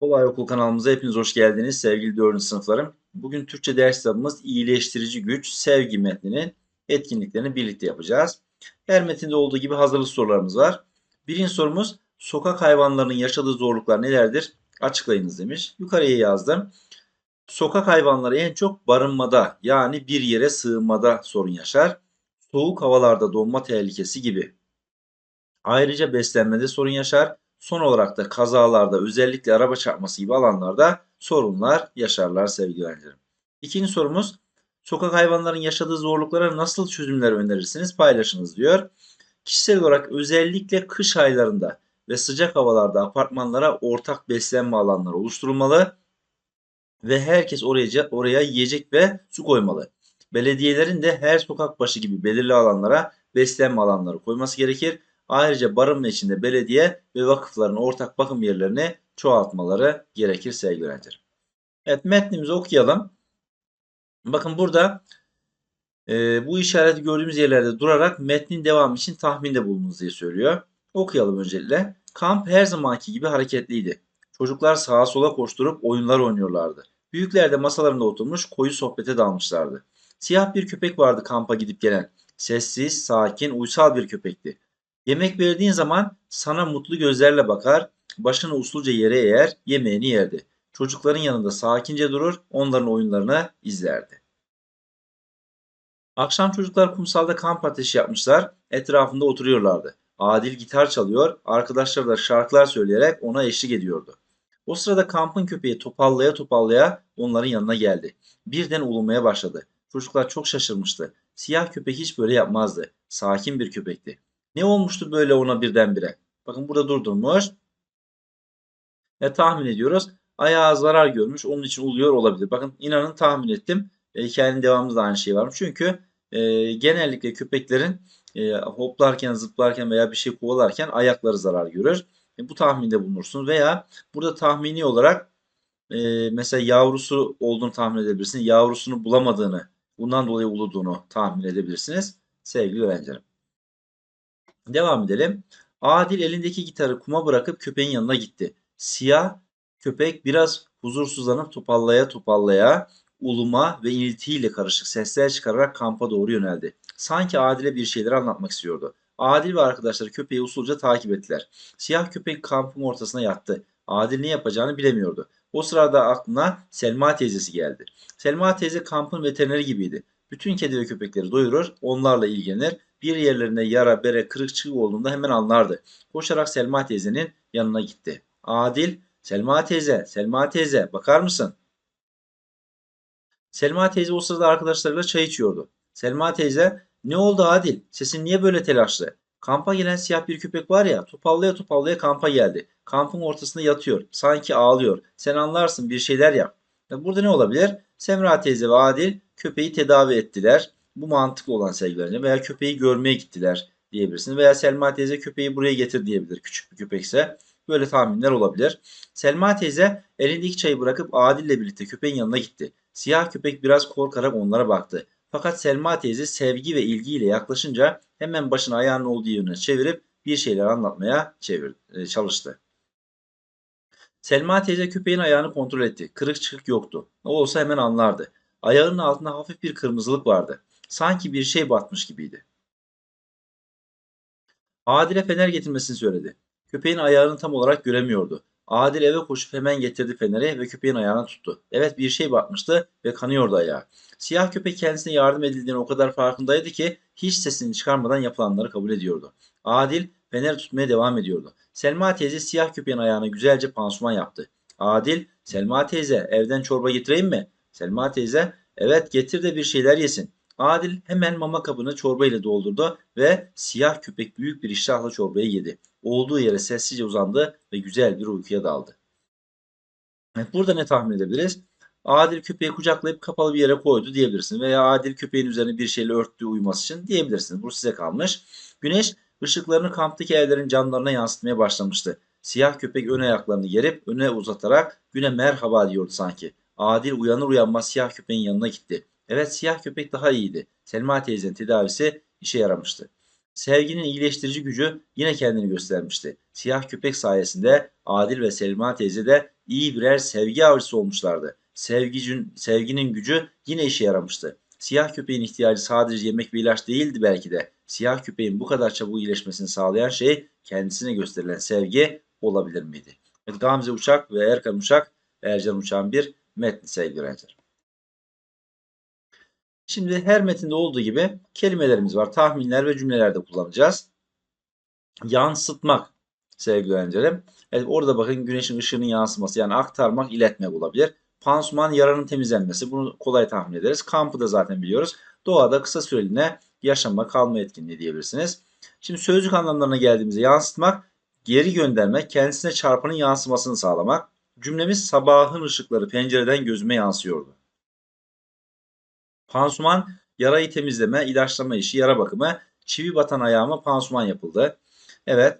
Kolay Okul kanalımıza hepiniz hoş geldiniz sevgili 4. sınıflarım. Bugün Türkçe ders kitabımız iyileştirici güç, sevgi metninin etkinliklerini birlikte yapacağız. Her metinde olduğu gibi hazırlık sorularımız var. Birinci sorumuz sokak hayvanlarının yaşadığı zorluklar nelerdir? Açıklayınız demiş. Yukarıya yazdım. Sokak hayvanları en çok barınmada yani bir yere sığınmada sorun yaşar. Soğuk havalarda donma tehlikesi gibi. Ayrıca beslenmede sorun yaşar. Son olarak da kazalarda özellikle araba çarpması gibi alanlarda sorunlar yaşarlar sevgili öğrencilerim. İkinci sorumuz sokak hayvanların yaşadığı zorluklara nasıl çözümler önerirsiniz paylaşınız diyor. Kişisel olarak özellikle kış aylarında ve sıcak havalarda apartmanlara ortak beslenme alanları oluşturulmalı ve herkes oraya, oraya yiyecek ve su koymalı. Belediyelerin de her sokak başı gibi belirli alanlara beslenme alanları koyması gerekir. Ayrıca barınma içinde belediye ve vakıfların ortak bakım yerlerini çoğaltmaları gerekir sevgili öğrencilerim. Evet metnimizi okuyalım. Bakın burada e, bu işareti gördüğümüz yerlerde durarak metnin devamı için tahminde bulununuz diye söylüyor. Okuyalım öncelikle. Kamp her zamanki gibi hareketliydi. Çocuklar sağa sola koşturup oyunlar oynuyorlardı. Büyükler de masalarında oturmuş koyu sohbete dalmışlardı. Siyah bir köpek vardı kampa gidip gelen. Sessiz, sakin, uysal bir köpekti. Yemek verdiğin zaman sana mutlu gözlerle bakar, başını usulca yere eğer, yemeğini yerdi. Çocukların yanında sakince durur, onların oyunlarını izlerdi. Akşam çocuklar kumsalda kamp ateşi yapmışlar, etrafında oturuyorlardı. Adil gitar çalıyor, arkadaşları da şarkılar söyleyerek ona eşlik ediyordu. O sırada kampın köpeği topallaya topallaya onların yanına geldi. Birden ulumaya başladı. Çocuklar çok şaşırmıştı. Siyah köpek hiç böyle yapmazdı. Sakin bir köpekti. Ne olmuştu böyle ona birdenbire? Bakın burada durdurmuş. Ve tahmin ediyoruz. Ayağı zarar görmüş. Onun için uluyor olabilir. Bakın inanın tahmin ettim. E, hikayenin devamında da aynı şey varmış. Çünkü e, genellikle köpeklerin e, hoplarken, zıplarken veya bir şey kovalarken ayakları zarar görür. E, bu tahminde bulunursunuz. Veya burada tahmini olarak e, mesela yavrusu olduğunu tahmin edebilirsiniz. Yavrusunu bulamadığını, bundan dolayı uluduğunu tahmin edebilirsiniz. Sevgili öğrencilerim. Devam edelim. Adil elindeki gitarı kuma bırakıp köpeğin yanına gitti. Siyah köpek biraz huzursuzlanıp topallaya topallaya uluma ve iniltiyle karışık sesler çıkararak kampa doğru yöneldi. Sanki Adil'e bir şeyler anlatmak istiyordu. Adil ve arkadaşları köpeği usulca takip ettiler. Siyah köpek kampın ortasına yattı. Adil ne yapacağını bilemiyordu. O sırada aklına Selma teyzesi geldi. Selma teyze kampın veterineri gibiydi. Bütün kedi ve köpekleri doyurur, onlarla ilgilenir. Bir yerlerinde yara, bere, kırık çığı olduğunda hemen anlardı. Koşarak Selma teyzenin yanına gitti. Adil, Selma teyze, Selma teyze bakar mısın? Selma teyze o sırada arkadaşlarıyla çay içiyordu. Selma teyze, ne oldu Adil? Sesin niye böyle telaşlı? Kampa gelen siyah bir köpek var ya, topallaya topallaya kampa geldi. Kampın ortasında yatıyor. Sanki ağlıyor. Sen anlarsın bir şeyler yap. Burada ne olabilir? Semra teyze ve Adil köpeği tedavi ettiler. Bu mantıklı olan sevgilerine veya köpeği görmeye gittiler diyebilirsiniz. Veya Selma teyze köpeği buraya getir diyebilir küçük bir köpekse. Böyle tahminler olabilir. Selma teyze elindeki çayı bırakıp Adil ile birlikte köpeğin yanına gitti. Siyah köpek biraz korkarak onlara baktı. Fakat Selma teyze sevgi ve ilgiyle yaklaşınca hemen başını ayağının olduğu yöne çevirip bir şeyler anlatmaya çevir, çalıştı. Selma teyze köpeğin ayağını kontrol etti. Kırık çıkık yoktu. O olsa hemen anlardı. Ayağının altında hafif bir kırmızılık vardı. Sanki bir şey batmış gibiydi. Adil'e fener getirmesini söyledi. Köpeğin ayağını tam olarak göremiyordu. Adil eve koşup hemen getirdi feneri ve köpeğin ayağına tuttu. Evet bir şey batmıştı ve kanıyordu ayağı. Siyah köpek kendisine yardım edildiğini o kadar farkındaydı ki hiç sesini çıkarmadan yapılanları kabul ediyordu. Adil feneri tutmaya devam ediyordu. Selma teyze siyah köpeğin ayağına güzelce pansuman yaptı. Adil, Selma teyze evden çorba getireyim mi? Selma teyze, evet getir de bir şeyler yesin. Adil hemen mama kabını çorba ile doldurdu ve siyah köpek büyük bir iştahla çorbayı yedi. Olduğu yere sessizce uzandı ve güzel bir uykuya daldı. Burada ne tahmin edebiliriz? Adil köpeği kucaklayıp kapalı bir yere koydu diyebilirsiniz. Veya Adil köpeğin üzerine bir şeyle örttüğü uyuması için diyebilirsiniz. Bu size kalmış. Güneş ışıklarını kamptaki evlerin camlarına yansıtmaya başlamıştı. Siyah köpek ön ayaklarını gerip öne uzatarak güne merhaba diyordu sanki. Adil uyanır uyanmaz siyah köpeğin yanına gitti. Evet siyah köpek daha iyiydi. Selma teyzenin tedavisi işe yaramıştı. Sevginin iyileştirici gücü yine kendini göstermişti. Siyah köpek sayesinde Adil ve Selma teyze de iyi birer sevgi avcısı olmuşlardı. Sevgicin, sevginin gücü yine işe yaramıştı. Siyah köpeğin ihtiyacı sadece yemek ve ilaç değildi belki de. Siyah köpeğin bu kadar çabuk iyileşmesini sağlayan şey kendisine gösterilen sevgi olabilir miydi? Evet, Gamze Uçak ve Erkan Uçak, Ercan Uçak'ın bir metni sevgili öğrenciler. Şimdi her metinde olduğu gibi kelimelerimiz var. Tahminler ve cümlelerde kullanacağız. Yansıtmak sevgili öğrencilerim. Evet, orada bakın güneşin ışığının yansıması yani aktarmak, iletmek olabilir. Pansuman yaranın temizlenmesi. Bunu kolay tahmin ederiz. Kampı da zaten biliyoruz. Doğada kısa süreliğine yaşama, kalma etkinliği diyebilirsiniz. Şimdi sözcük anlamlarına geldiğimizde yansıtmak, geri göndermek, kendisine çarpanın yansımasını sağlamak. Cümlemiz sabahın ışıkları pencereden gözüme yansıyordu. Pansuman, yarayı temizleme, ilaçlama işi, yara bakımı, çivi batan ayağıma pansuman yapıldı. Evet,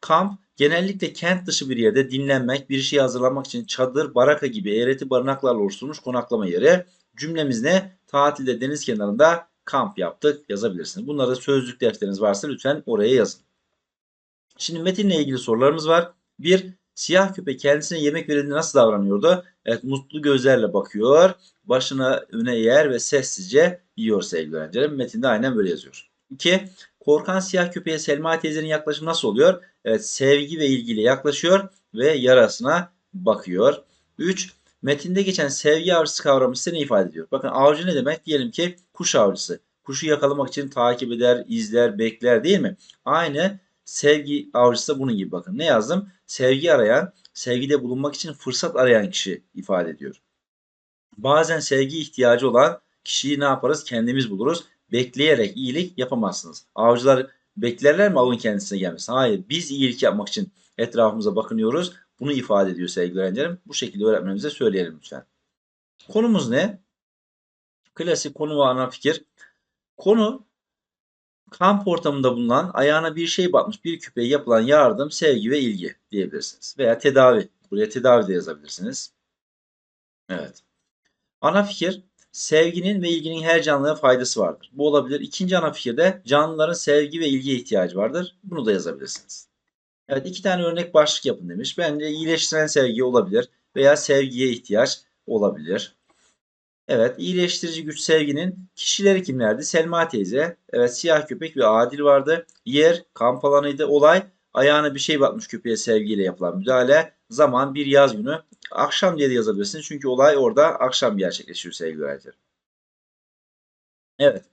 kamp genellikle kent dışı bir yerde dinlenmek, bir şey hazırlamak için çadır, baraka gibi eğreti barınaklarla oluşturulmuş konaklama yeri. Cümlemiz ne? Tatilde deniz kenarında kamp yaptık yazabilirsiniz. Bunları sözlük defteriniz varsa lütfen oraya yazın. Şimdi metinle ilgili sorularımız var. Bir, siyah köpek kendisine yemek verildiğinde nasıl davranıyordu? Evet, mutlu gözlerle bakıyor, başına öne eğer ve sessizce yiyor sevgili öğrencilerim. Metinde aynen böyle yazıyor. 2. Korkan siyah köpeğe Selma teyzenin yaklaşımı nasıl oluyor? Evet, sevgi ve ilgiyle yaklaşıyor ve yarasına bakıyor. 3. Metinde geçen sevgi avcısı kavramı size ne ifade ediyor? Bakın avcı ne demek? Diyelim ki kuş avcısı. Kuşu yakalamak için takip eder, izler, bekler değil mi? Aynı sevgi avcısı da bunun gibi bakın. Ne yazdım? Sevgi arayan, sevgide bulunmak için fırsat arayan kişi ifade ediyor. Bazen sevgi ihtiyacı olan kişiyi ne yaparız? Kendimiz buluruz. Bekleyerek iyilik yapamazsınız. Avcılar beklerler mi avın kendisine gelmesi? Hayır. Biz iyilik yapmak için etrafımıza bakınıyoruz. Bunu ifade ediyor sevgili öğrencilerim. Bu şekilde öğretmenimize söyleyelim lütfen. Konumuz ne? Klasik konu ve ana fikir. Konu kamp ortamında bulunan ayağına bir şey batmış bir küpeye yapılan yardım, sevgi ve ilgi diyebilirsiniz. Veya tedavi. Buraya tedavi de yazabilirsiniz. Evet. Ana fikir sevginin ve ilginin her canlıya faydası vardır. Bu olabilir. İkinci ana fikirde canlıların sevgi ve ilgiye ihtiyacı vardır. Bunu da yazabilirsiniz. Evet iki tane örnek başlık yapın demiş. Bence iyileştiren sevgi olabilir veya sevgiye ihtiyaç olabilir. Evet iyileştirici güç sevginin kişileri kimlerdi? Selma teyze, evet siyah köpek ve Adil vardı. Yer kamp alanıydı. Olay ayağına bir şey batmış köpeğe sevgiyle yapılan müdahale. Zaman bir yaz günü. Akşam diye de yazabilirsiniz. Çünkü olay orada akşam gerçekleşiyor sevgili öğrenciler. Evet.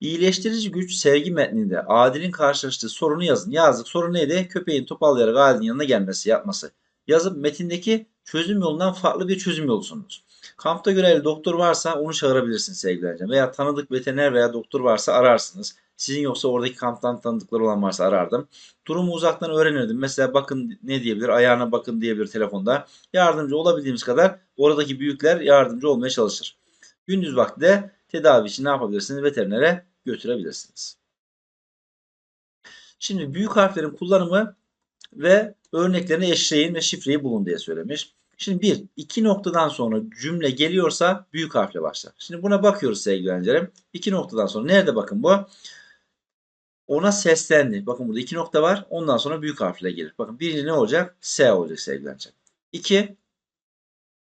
İyileştirici güç sevgi metninde Adil'in karşılaştığı sorunu yazın. Yazdık. Soru neydi? Köpeğin topallayarak Adil'in yanına gelmesi, yapması. Yazıp metindeki çözüm yolundan farklı bir çözüm yolu sununuz. Kampta görevli doktor varsa onu çağırabilirsiniz sevgili öğrenciler. Veya tanıdık veteriner veya doktor varsa ararsınız. Sizin yoksa oradaki kamptan tanıdıkları olan varsa arardım. Durumu uzaktan öğrenirdim. Mesela bakın ne diyebilir? Ayağına bakın diyebilir telefonda. Yardımcı olabildiğimiz kadar oradaki büyükler yardımcı olmaya çalışır. Gündüz vakti de tedavi için ne yapabilirsiniz? Veterinere götürebilirsiniz. Şimdi büyük harflerin kullanımı ve örneklerini eşleyin ve şifreyi bulun diye söylemiş. Şimdi bir, iki noktadan sonra cümle geliyorsa büyük harfle başlar. Şimdi buna bakıyoruz sevgili öğrencilerim. İki noktadan sonra nerede bakın bu? Ona seslendi. Bakın burada iki nokta var. Ondan sonra büyük harfle gelir. Bakın birinci ne olacak? S olacak sevgili öğrencilerim. İki,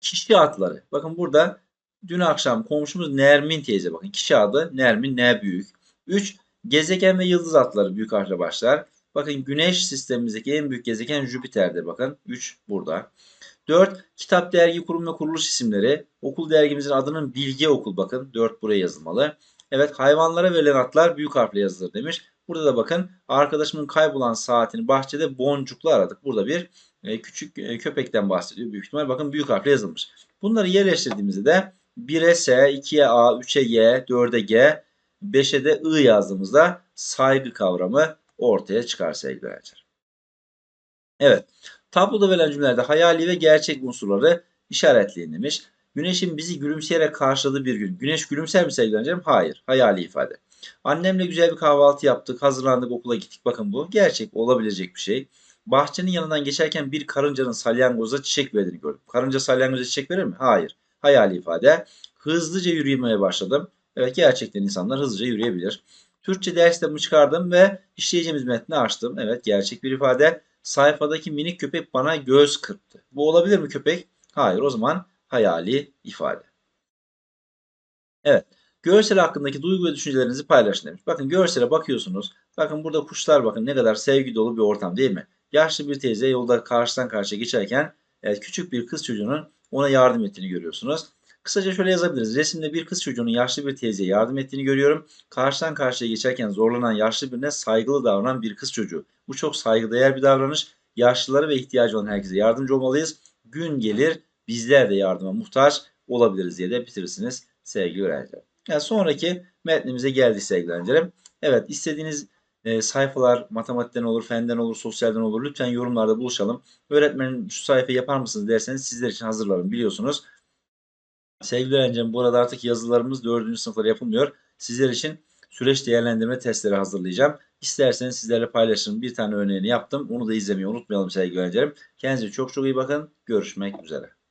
kişi adları. Bakın burada dün akşam komşumuz Nermin teyze. Bakın kişi adı Nermin ne büyük. Üç, gezegen ve yıldız adları büyük harfle başlar. Bakın güneş sistemimizdeki en büyük gezegen Jüpiter'de. Bakın 3 burada. 4. Kitap, dergi, kurum ve kuruluş isimleri. Okul dergimizin adının Bilgi Okul bakın. 4 buraya yazılmalı. Evet hayvanlara verilen adlar büyük harfle yazılır demiş. Burada da bakın arkadaşımın kaybolan saatini bahçede boncuklu aradık. Burada bir e, küçük e, köpekten bahsediyor büyük ihtimal. Bakın büyük harfle yazılmış. Bunları yerleştirdiğimizde de 1'e S, 2'ye A, 3'e Y, 4'e G, 5'e de I yazdığımızda saygı kavramı ortaya çıkar sevgili öğrenciler. Evet. Tabloda verilen cümlelerde hayali ve gerçek unsurları işaretleyin demiş. Güneşin bizi gülümseyerek karşıladığı bir gün. Güneş gülümser mi sevgili öğrencilerim? Hayır. Hayali ifade. Annemle güzel bir kahvaltı yaptık. Hazırlandık okula gittik. Bakın bu gerçek olabilecek bir şey. Bahçenin yanından geçerken bir karıncanın salyangoza çiçek verdiğini gördüm. Karınca salyangoza çiçek verir mi? Hayır. Hayali ifade. Hızlıca yürümeye başladım. Evet gerçekten insanlar hızlıca yürüyebilir. Türkçe ders kitabımı çıkardım ve işleyeceğimiz metni açtım. Evet gerçek bir ifade. Sayfadaki minik köpek bana göz kırptı. Bu olabilir mi köpek? Hayır o zaman hayali ifade. Evet. Görsel hakkındaki duygu ve düşüncelerinizi paylaşın demiş. Bakın görsele bakıyorsunuz. Bakın burada kuşlar bakın ne kadar sevgi dolu bir ortam değil mi? Yaşlı bir teyze yolda karşıdan karşıya geçerken evet, küçük bir kız çocuğunun ona yardım ettiğini görüyorsunuz. Kısaca şöyle yazabiliriz. Resimde bir kız çocuğunun yaşlı bir teyzeye yardım ettiğini görüyorum. Karşıdan karşıya geçerken zorlanan yaşlı birine saygılı davranan bir kız çocuğu. Bu çok saygıdeğer bir davranış. Yaşlılara ve ihtiyacı olan herkese yardımcı olmalıyız. Gün gelir bizler de yardıma muhtaç olabiliriz diye de bitirirsiniz sevgili öğrenciler. Yani sonraki metnimize geldik sevgili öğrencilerim. Evet istediğiniz e, sayfalar matematikten olur, fenden olur, sosyalden olur. Lütfen yorumlarda buluşalım. Öğretmenim şu sayfayı yapar mısınız derseniz sizler için hazırlarım biliyorsunuz. Sevgili öğrencim burada artık yazılarımız 4. sınıflara yapılmıyor. Sizler için süreç değerlendirme testleri hazırlayacağım. İsterseniz sizlerle paylaşırım. Bir tane örneğini yaptım. Onu da izlemeyi unutmayalım sevgili öğrencilerim. Kendinize çok çok iyi bakın. Görüşmek üzere.